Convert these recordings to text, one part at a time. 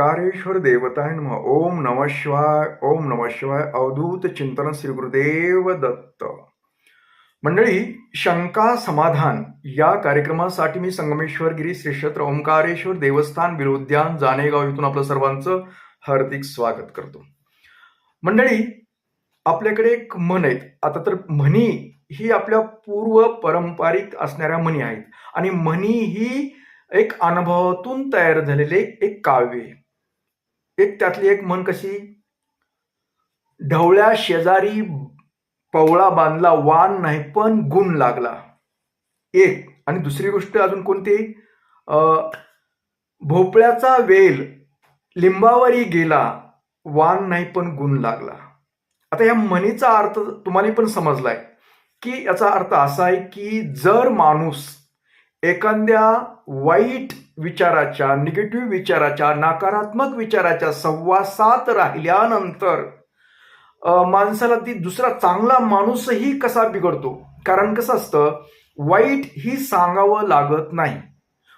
ओंकारेश्वर देवताय नम। ओम नम शिवाय ओम नम शिवाय अवधूत चिंतन श्री गुरुदेव दत्त। मंडळी शंका समाधान या कार्यक्रमासाठी मी संगमेश्वर गिरी श्री क्षेत्र ओंकारेश्वर देवस्थान विरोद्यान जानेगाव इथून आपलं सर्वांचं हार्दिक स्वागत करतो। मंडळी आपल्याकडे एक म्हण आहेत. आता तर म्हणी ही आपल्या पूर्व पारंपरिक असणाऱ्या म्हणी आहेत. आणि म्हणी ही एक अनुभवातून तयार झालेले एक काव्य आहे. एक त्यातली एक म्हण कशी? ढवळ्या शेजारी पवळा बांधला वान नाही पण गुण लागला. एक. आणि दुसरी गोष्ट अजून कोणती? भोपळ्याचा वेल लिंबावरी गेला वान नाही पण गुण लागला. आता या म्हणीचा अर्थ तुम्हाला पण समजलाय की याचा अर्थ असा आहे की जर माणूस एखाद्या वाईट विचाराच्या निगेटिव्ह विचाराच्या नकारात्मक विचाराच्या सहवासात राहिल्यानंतर माणसाला ती दुसरा चांगला माणूसही कसा बिघडतो? कारण कसं असतं वाईट ही सांगावं लागत नाही.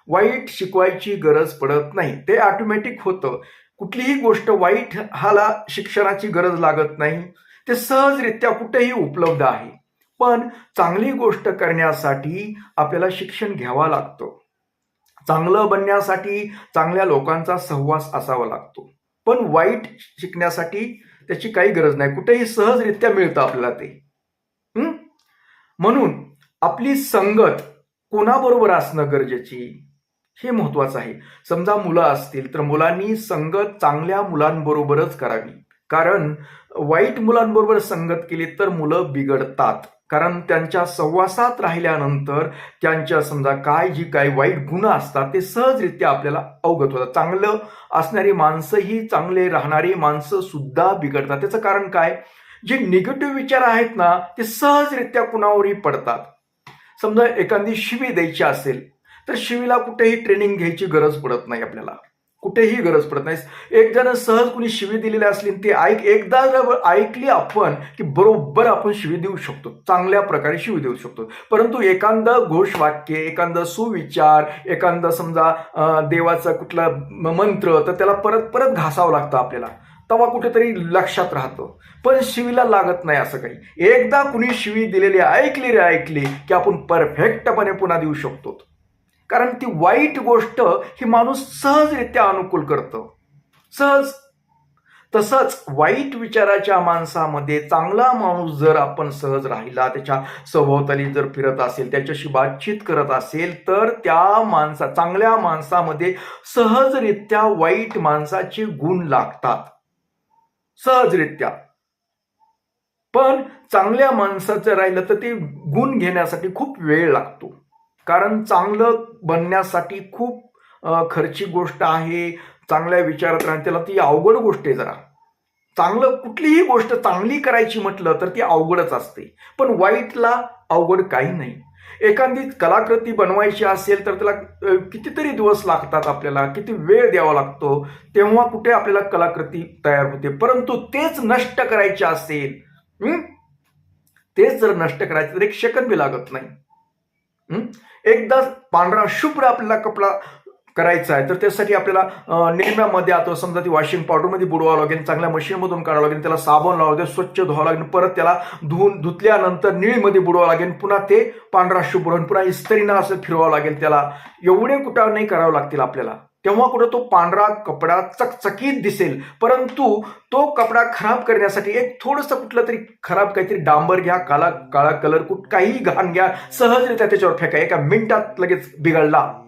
वाईट शिकवायची गरज पडत नाही. ते ऑटोमॅटिक होतं. कुठलीही गोष्ट वाईट हाला शिक्षणाची गरज लागत नाही. ते सहजरित्या कुठेही उपलब्ध आहे. पण चांगली गोष्ट करण्यासाठी आपल्याला शिक्षण घ्यावा लागतं. चांगलं बनण्यासाठी चांगल्या लोकांचा सहवास असावा लागतो. पण वाईट शिकण्यासाठी त्याची काही गरज नाही. कुठेही सहजरित्या मिळतं आपल्याला ते. म्हणून आपली संगत कोणाबरोबर असणं गरजेची? हे महत्वाचं आहे. समजा मुलं असतील तर मुलांनी संगत चांगल्या मुलांबरोबरच करावी. कारण वाईट मुलांबरोबर संगत केली तर मुलं बिघडतात. कारण त्यांच्या सहवासात राहिल्यानंतर त्यांच्या समजा काय जी काय वाईट गुण असतात ते सहजरित्या आपल्याला अवगत होतात. चांगलं असणारी माणसं ही चांगले राहणारी माणसं सुद्धा बिघडतात. त्याचं कारण काय? जे निगेटिव्ह विचार आहेत ना ते सहजरित्या कुणावरही पडतात. समजा एखादी शिवी द्यायची असेल तर शिवीला कुठेही ट्रेनिंग घ्यायची गरज पडत नाही आपल्याला. कुठेही गरज पडत नाही एक जण सहज कुणी शिवी दिलेली असली ती ऐक एकदा ऐकली आपण की बरोबर आपण शिवी देऊ शकतो चांगल्या प्रकारे शिवी देऊ शकतो. परंतु एखादं घोषवाक्य एखादा सुविचार एखादा समजा देवाचा कुठला मंत्र तर त्याला परत परत घासावं लागतं आपल्याला. तेव्हा कुठेतरी लक्षात राहतो. पण शिवीला लागत नाही असं काही. एकदा कुणी शिवी दिलेली ऐकली रे ऐकली की आपण परफेक्टपणे पुन्हा देऊ शकतो. कारण ती वाईट गोष्ट ही माणूस सहजरित्या अनुकूल करतं. सहज. तसंच वाईट विचाराच्या माणसामध्ये चांगला माणूस जर आपण सहज राहिला त्याच्या सभोवताली जर फिरत असेल त्याच्याशी बातचीत करत असेल तर त्या माणसा चांगल्या माणसामध्ये सहजरित्या वाईट माणसाचे गुण लागतात. सहजरित्या. पण चांगल्या माणसाचं राहिलं तर ते गुण घेण्यासाठी खूप वेळ लागतो. कारण चांगलं बनण्यासाठी खूप खर्चिक गोष्ट आहे चांगल्या विचारात राहणं त्याला ती अवघड गोष्ट आहे जरा. चांगलं कुठलीही गोष्ट चांगली करायची म्हटलं तर ती अवघडच असते. पण वाईटला अवघड काही नाही. एखादी कलाकृती बनवायची असेल तर त्याला कितीतरी दिवस लागतात आपल्याला किती वेळ द्यावा लागतो तेव्हा कुठे आपल्याला कलाकृती तयार होते. परंतु तेच नष्ट करायचे असेल तेच जर नष्ट करायचं तर एक सेकंद बी लागत नाही. एकदा पांढरा शुभ्र आपल्याला कपडा करायचा आहे तर त्यासाठी आपल्याला अं, निरम्यामध्ये आता समजा ती वॉशिंग पावडरमध्ये बुडवावं लागेल चांगल्या मशीनमधून काढावं लागेल त्याला साबण लावावं लागेल स्वच्छ धुवावं लागेल परत त्याला धुवून धुतल्यानंतर निळीमध्ये बुडवावं लागेल पुन्हा ते पांढरा शुभ्र पुन्हा इस्त्रीनं असं फिरवावं लागेल त्याला एवढे कुठं नाही करावं लागतील आपल्याला. तेव्हा कुठं तो पांढरा कपडा चकचकीत दिसेल. परंतु तो कपडा खराब करण्यासाठी एक थोडंसं कुठलं तरी खराब काहीतरी डांबर घ्या काला काळा कलर कुठ काही घाण घ्या सहजरित्या त्याच्यावर फेका एका मिनिटात लगेच बिघडला.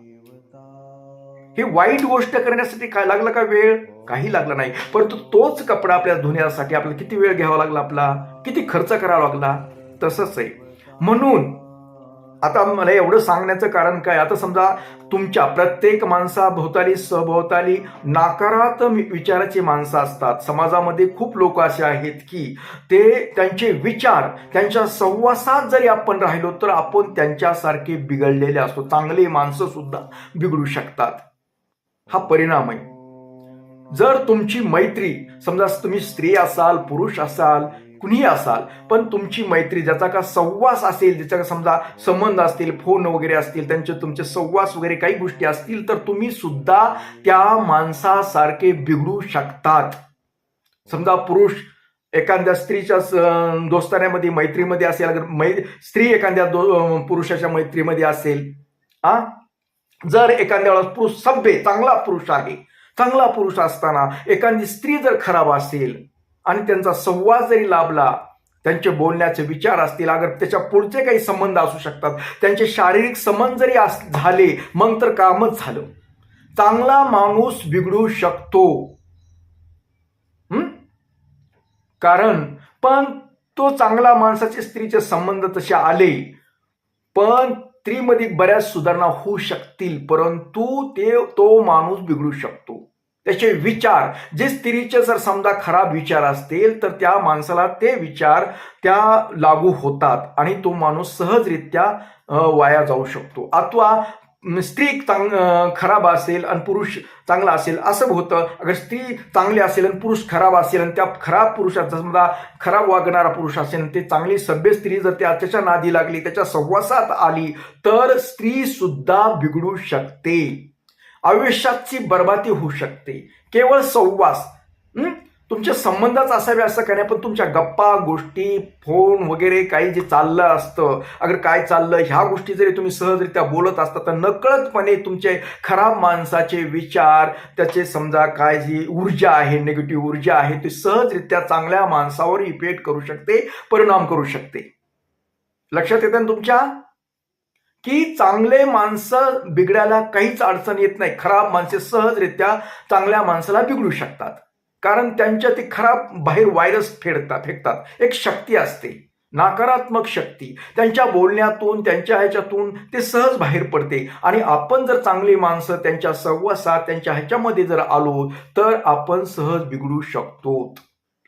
हे वाईट गोष्ट करण्यासाठी काय लागला का वेळ? काही लागला नाही. परंतु तोच कपडा आपल्या धुण्यासाठी आपल्याला किती वेळ घ्यावा लागला आपला? किती खर्च करावा लागला? तसंच आहे. म्हणून आता मला एवढं सांगण्याचं कारण काय? आता समजा तुमच्या प्रत्येक माणसाभोवताली सभोवताली नकारात्मक विचाराची माणसं असतात. समाजामध्ये खूप लोक असे आहेत की ते त्यांचे विचार त्यांच्या सहवासात जरी आपण राहिलो तर आपण त्यांच्यासारखे बिघडलेले असतो. चांगले माणसं सुद्धा बिघडू शकतात. हा परिणाम आहे. जर तुमची मैत्री समजा तुम्ही स्त्री असाल पुरुष असाल कुणीही असाल पण तुमची मैत्री ज्याचा का सहवास असेल ज्याचा का समजा संबंध असतील फोन वगैरे असतील त्यांचे तुमचे सहवास वगैरे काही गोष्टी असतील तर तुम्ही सुद्धा त्या माणसासारखे बिघडू शकतात. समजा पुरुष एखाद्या स्त्रीच्या दोस्तान्यामध्ये मैत्रीमध्ये असेल मै स्त्री एखाद्या दो पुरुषाच्या मैत्रीमध्ये असेल आ? जर एखाद्या वेळेस पुरुष सभ्य चांगला पुरुष आहे चांगला पुरुष असताना एखादी स्त्री जर खराब असेल आणि त्यांचा संवाद जरी लाभला त्यांचे बोलण्याचे विचार असतील अगर त्याच्या पुढचे काही संबंध असू शकतात त्यांचे शारीरिक संबंध जरी अस- झाले मग तर कामच झालं. चांगला माणूस बिघडू शकतो. कारण पण तो चांगला माणसाचे स्त्रीचे संबंध तसे आले पण स्त्रीमध्ये बऱ्याच सुधारणा होऊ शकतील परंतु ते तो माणूस बिघडू शकतो. त्याचे विचार जे स्त्रीचे जर समजा खराब विचार असतील तर त्या माणसाला ते विचार त्या लागू होतात आणि तो माणूस सहजरित्या वाया जाऊ शकतो. अथवा स्त्री चांग खराब असेल आणि पुरुष चांगला असेल असं होतं. अगर स्त्री चांगली असेल आणि पुरुष खराब असेल आणि त्या खराब पुरुषाचा समजा खराब वागणारा पुरुष असेल आणि ते चांगली सभ्य स्त्री जर त्या त्याच्या नादी लागली त्याच्या सहवासात आली तर स्त्री सुद्धा बिघडू शकते. आयुष्याची बर्बादी होऊ शकते. केवळ संवास तुमच्या तुमचे संबंधच असावे असं काही नाही पण तुमच्या गप्पा गोष्टी फोन वगैरे काही जे चाललं असतं अगर काय चाललं ह्या गोष्टी जरी तुम्ही सहजरित्या बोलत असता तर नकळतपणे तुमचे खराब माणसाचे विचार त्याचे समजा काय जी ऊर्जा आहे निगेटिव्ह ऊर्जा आहे ती सहजरित्या चांगल्या माणसावर इफेक्ट करू शकते परिणाम करू शकते. लक्षात येतं ना तुमच्या? की चांगले माणसं बिघडायला काहीच अडचण येत नाही. खराब माणसे सहजरित्या चांगल्या माणसाला बिघडू शकतात. कारण त्यांच्या ते खराब बाहेर व्हायरस फेडतात फेकतात. एक शक्ती असते. नकारात्मक शक्ती. त्यांच्या बोलण्यातून त्यांच्या ह्याच्यातून ते सहज बाहेर पडते. आणि आपण जर चांगली माणसं त्यांच्या सहवासात त्यांच्या ह्याच्यामध्ये जर आलो तर आपण सहज बिघडू शकतो.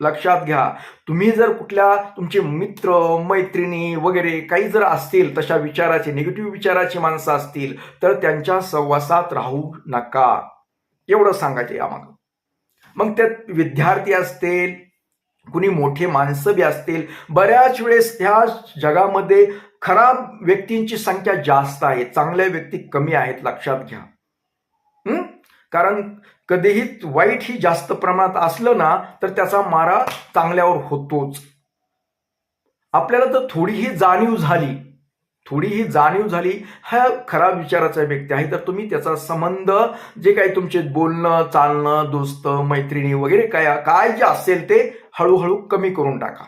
लक्षात घ्या. तुम्ही जर कुठल्या तुमचे मित्र मैत्रिणी वगैरे काही जर असतील तशा विचाराचे निगेटिव्ह विचाराची माणसं असतील तर त्यांच्या सहवासात राहू नका. एवढं सांगायचं यामागं. मग त्यात विद्यार्थी असतील कुणी मोठे माणसं बी असतील बऱ्याच वेळेस ह्या जगामध्ये खराब व्यक्तींची संख्या जास्त आहे चांगल्या व्यक्ती कमी आहेत लक्षात घ्या. कारण कधीही वाईट ही जास्त प्रमाणात असलं ना तर त्याचा मारा चांगल्यावर होतोच. आपल्याला तर थोडीही जाणीव झाली. थोडीही जाणीव झाली हा खराब विचाराचा व्यक्ती आहे. तर तुम्ही त्याचा संबंध जे काही तुमचे बोलणं चालणं दोस्त मैत्रिणी वगैरे काय काय जे असेल ते हळूहळू कमी करून टाका.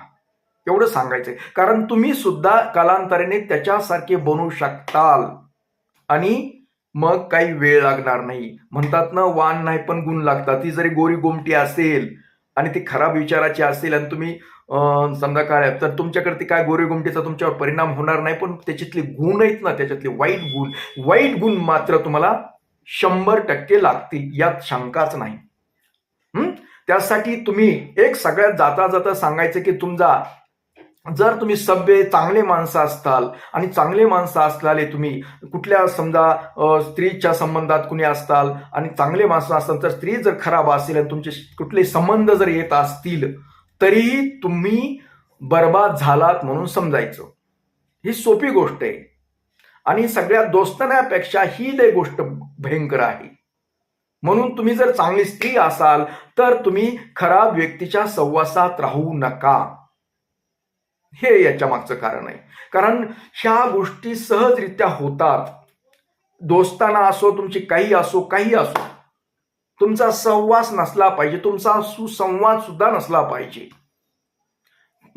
एवढं सांगायचंय. कारण तुम्ही सुद्धा कालांतराने त्याच्यासारखे बनू शकताल. आणि मग काही वेळ लागणार नाही. म्हणतात ना वाण नाही पण गुण लागतात. ती जरी गोरी गोमटी असेल आणि ती खराब विचाराची असेल आणि तुम्ही समजा काय तर तुमच्याकडे ती काय गोरी गोमटीचा तुमच्यावर परिणाम होणार नाही पण त्याच्यातले गुण आहेत ना त्याच्यातले वाईट गुण वाईट गुण मात्र तुम्हाला शंभर टक्के लागतील यात शंकाच नाही. त्यासाठी तुम्ही एक सगळ्यात जाता जाता सांगायचं की तुमचा जर तुम्ही सभ्य चांगले माणसं असताल आणि चांगले माणसं असलेले तुम्ही कुठल्या समजा स्त्रीच्या संबंधात कुणी असताल आणि चांगले माणसं असताल तर स्त्री जर खराब असेल आणि तुमचे कुठले संबंध जर येत असतील तरीही तुम्ही बर्बाद झालात म्हणून समजायचं. ही सोपी गोष्ट आहे. आणि सगळ्या दोस्तण्यापेक्षा ही लय गोष्ट भयंकर आहे. म्हणून तुम्ही जर चांगली स्त्री असाल तर तुम्ही खराब व्यक्तीच्या सहवासात राहू नका. हे याच्या मागचं कारण आहे. कारण ह्या गोष्टी सहजरित्या होतात. दोस्ताना असो तुमची काही असो काही असो. तुमचा सहवास नसला पाहिजे. तुमचा सुसंवाद सुद्धा नसला पाहिजे.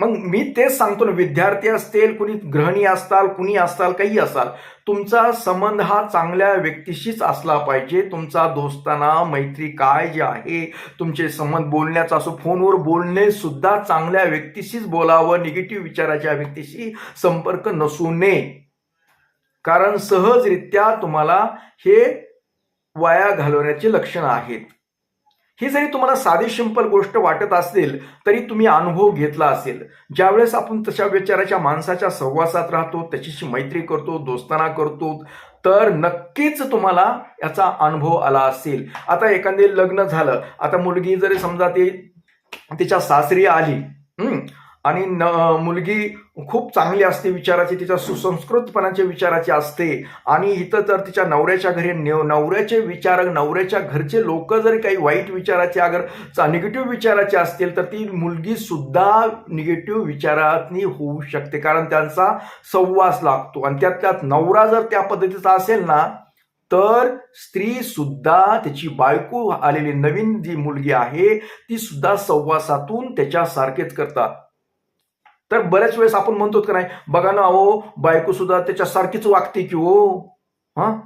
मग मी तेच सांगतो ना विद्यार्थी असतील कुणी गृहिणी असताल कुणी असताल काही असाल तुमचा संबंध हा चांगल्या व्यक्तीशीच असला पाहिजे. तुमचा दोस्ताना मैत्री काय जे आहे तुमचे संबंध बोलण्याचा असो फोनवर बोलणे सुद्धा चांगल्या व्यक्तीशीच बोलावं निगेटिव्ह विचाराच्या व्यक्तीशी संपर्क नसू नये. कारण सहजरित्या तुम्हाला हे वाया घालवण्याची लक्षणं आहेत. ही जरी तुम्हाला साधी सिंपल गोष्ट वाटत असेल तरी तुम्ही अनुभव घेतला असेल. ज्यावेळेस आपण तशा विचाराच्या माणसाच्या सहवासात राहतो त्याच्याशी मैत्री करतो दोस्ताना करतो तर नक्कीच तुम्हाला याचा अनुभव आला असेल. आता एखादे लग्न झालं. आता मुलगी जरी समजा ती तिच्या सासरी आली आणि न मुलगी खूप चांगली असते विचाराची तिच्या सुसंस्कृतपणाच्या विचाराची असते. आणि इथं तर तिच्या नवऱ्याच्या घरी न- नवऱ्याचे विचार नवऱ्याच्या घरचे लोक जरी काही वाईट विचाराचे अगर निगेटिव्ह विचाराचे असतील तर ती मुलगी सुद्धा निगेटिव्ह विचारातनी होऊ शकते कारण त्यांचा संवास लागतो. आणि त्यात त्यात नवरा जर त्या पद्धतीचा असेल ना तर स्त्री सुद्धा त्याची बायको आलेली नवीन जी मुलगी आहे ती सुद्धा संवासातून त्याच्यासारखेच करतात. तर बऱ्याच वेळेस आपण म्हणतो का नाही बघा ना अहो बायको सुद्धा त्याच्यासारखीच वागते की हो. हा?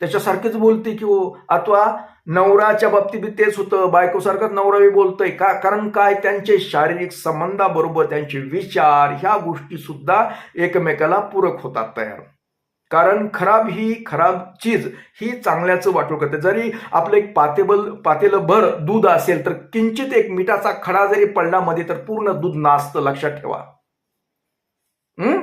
त्याच्यासारखीच बोलते की हो. अथवा नवराच्या बाबतीत बी तेच होतं. बायकोसारखंच नवरावी बोलतोय का? कारण काय? त्यांचे शारीरिक संबंधाबरोबर त्यांचे विचार ह्या गोष्टी सुद्धा एकमेकाला पूरक होतात तयार. कारण खराब ही खराब चीज ही चांगल्याचं वाटू करते. जरी आपलं एक पातेबल पातेलं भर दूध असेल तर किंचित एक मिठाचा खडा जरी पडला मध्ये तर पूर्ण दूध नाचतं लक्षात ठेवा हं?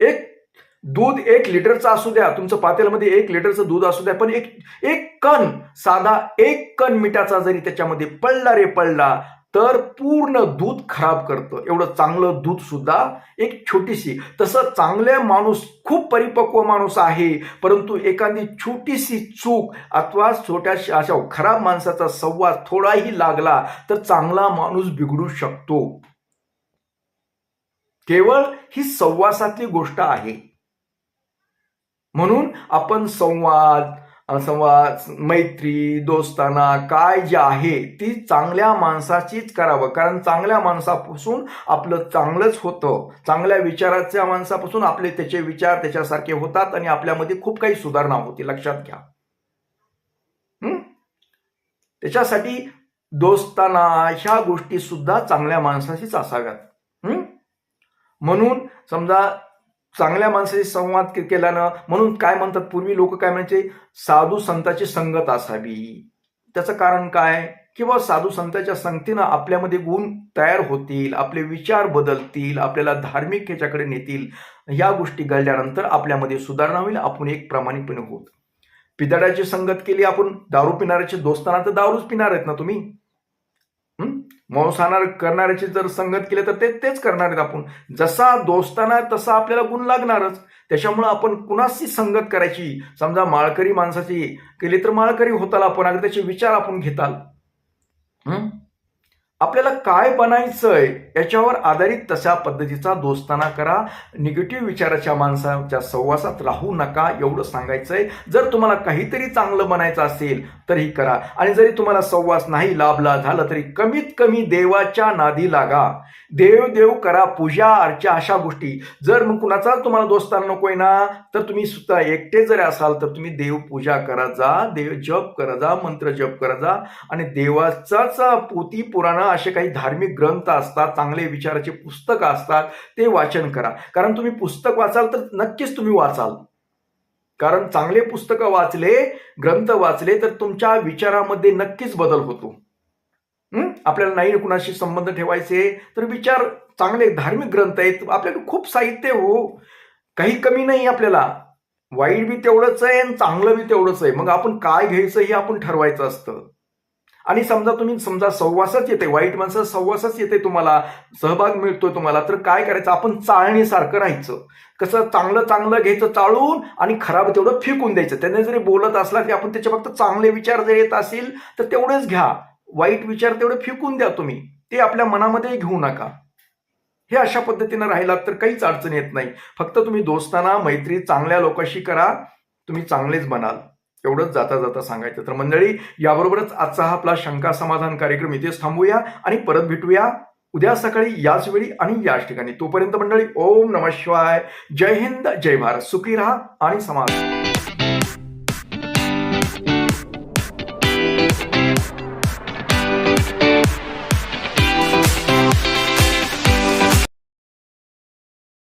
एक दूध एक लिटरचा असू द्या तुमचं पातेल्यामध्ये एक लिटरचं दूध असू द्या पण एक एक कण साधा एक कण मिठाचा जरी त्याच्यामध्ये पडला रे पडला तर पूर्ण दूध खराब करतं. एवढं चांगलं दूध सुद्धा एक छोटीशी. तसं चांगले माणूस खूप परिपक्व माणूस आहे परंतु एखादी छोटीशी चूक अथवा छोट्याशा अशा खराब माणसाचा संवाद थोडाही लागला तर चांगला माणूस बिघडू शकतो. केवळ ही संवासातली गोष्ट आहे. म्हणून आपण संवाद संवाद मैत्री दोस्ताना काय जे आहे ती चांगल्या माणसाचीच करावं. कारण चांगल्या माणसापासून आपलं चांगलंच होतं. चांगल्या विचाराच्या माणसापासून आपले त्याचे विचार त्याच्यासारखे होतात आणि आपल्यामध्ये खूप काही सुधारणा होती. लक्षात घ्या. त्याच्यासाठी दोस्ताना ह्या गोष्टी सुद्धा चांगल्या माणसाशीच असाव्यात. म्हणून समजा चांगल्या माणसाशी संवाद केल्यानं म्हणून काय म्हणतात पूर्वी लोक काय म्हणायचे साधू संताची संगत असावी. त्याचं कारण काय? किंवा साधू संतांच्या संगतीनं आपल्यामध्ये गुण तयार होतील आपले विचार बदलतील आपल्याला धार्मिक ह्याच्याकडे नेतील या गोष्टी घडल्यानंतर आपल्यामध्ये सुधारणा होईल आपण एक प्रामाणिकपणे होत. पिदाड्याची संगत केली आपण दारू पिणाऱ्याचे दोस्ताना तर दारूच पिणार आहेत ना तुम्ही? हं? मांसाहार करणाऱ्याची जर संगत केली तर ते तेच करणार आहेत आपण. जसा दोस्ताना तसा आपल्याला गुण लागणारच. त्याच्यामुळं आपण कुणाशी संगत करायची? समजा माळकरी माणसाची केली तर माळकरी होताल आपण अगदी त्याचे विचार आपण घेताल. आपल्याला काय बनायचंय याच्यावर आधारित तशा पद्धतीचा दोस्ताना करा. निगेटिव्ह विचाराच्या माणसाच्या सहवासात राहू नका एवढं सांगायचंय. जर तुम्हाला काहीतरी चांगलं बनायचं असेल तरी करा. आणि जरी तुम्हाला सहवास नाही लाभला झालं तरी कमीत कमी देवाच्या नादी लागा. देव देव करा पूजा अर्चा अशा गोष्टी. जर मग कुणाचा तुम्हाला दोस्ताना नकोय ना तर तुम्ही सुद्धा एकटे जरी असाल तर तुम्ही देव पूजा करा जा देव जप करा जा मंत्र जप करा जा. आणि देवाचाच पोती पुराणं असे काही धार्मिक ग्रंथ असतात चांगले विचाराचे पुस्तकं असतात ते वाचन करा. कारण तुम्ही पुस्तक वाचाल तर नक्कीच तुम्ही वाचाल. कारण चांगले पुस्तकं वाचले ग्रंथ वाचले तर तुमच्या विचारामध्ये नक्कीच बदल होतो. आपल्याला नाही कुणाशी संबंध ठेवायचे तर विचार चांगले धार्मिक ग्रंथ आहेत. आपल्याकडे खूप साहित्य हो. काही कमी नाही आपल्याला. वाईट बी तेवढंच आहे आणि चांगलं बी तेवढंच आहे. मग आपण काय घ्यायचं हे आपण ठरवायचं असतं. आणि समजा तुम्ही समजा सहवासच येते वाईट माणसं सहवासच येते तुम्हाला सहभाग मिळतोय तुम्हाला तर काय करायचं? आपण चाळणीसारखं राहायचं. कसं चांगलं चांगलं घ्यायचं चाळून आणि खराब तेवढं फेकून द्यायचं. त्याने जरी बोलत असला की आपण त्याच्या फक्त चांगले विचार जर येत असतील तर तेवढेच घ्या. वाईट विचार तेवढे फेकून द्या तुम्ही. ते आपल्या मनामध्ये घेऊ नका. हे अशा पद्धतीनं राहिलात तर काहीच अडचण येत नाही. फक्त तुम्ही दोस्ताना मैत्री चांगल्या लोकांशी करा. तुम्ही चांगलेच बनाल. एवढंच जाता जाता सांगायचं. तर मंडळी याबरोबरच आजचा हा आपला शंका समाधान कार्यक्रम इथेच थांबूया आणि परत भेटूया उद्या सकाळी याच वेळी आणि याच ठिकाणी. तोपर्यंत मंडळी ओम नम शिवाय. जय हिंद जय भारत. सुखी राहा आणि समाज.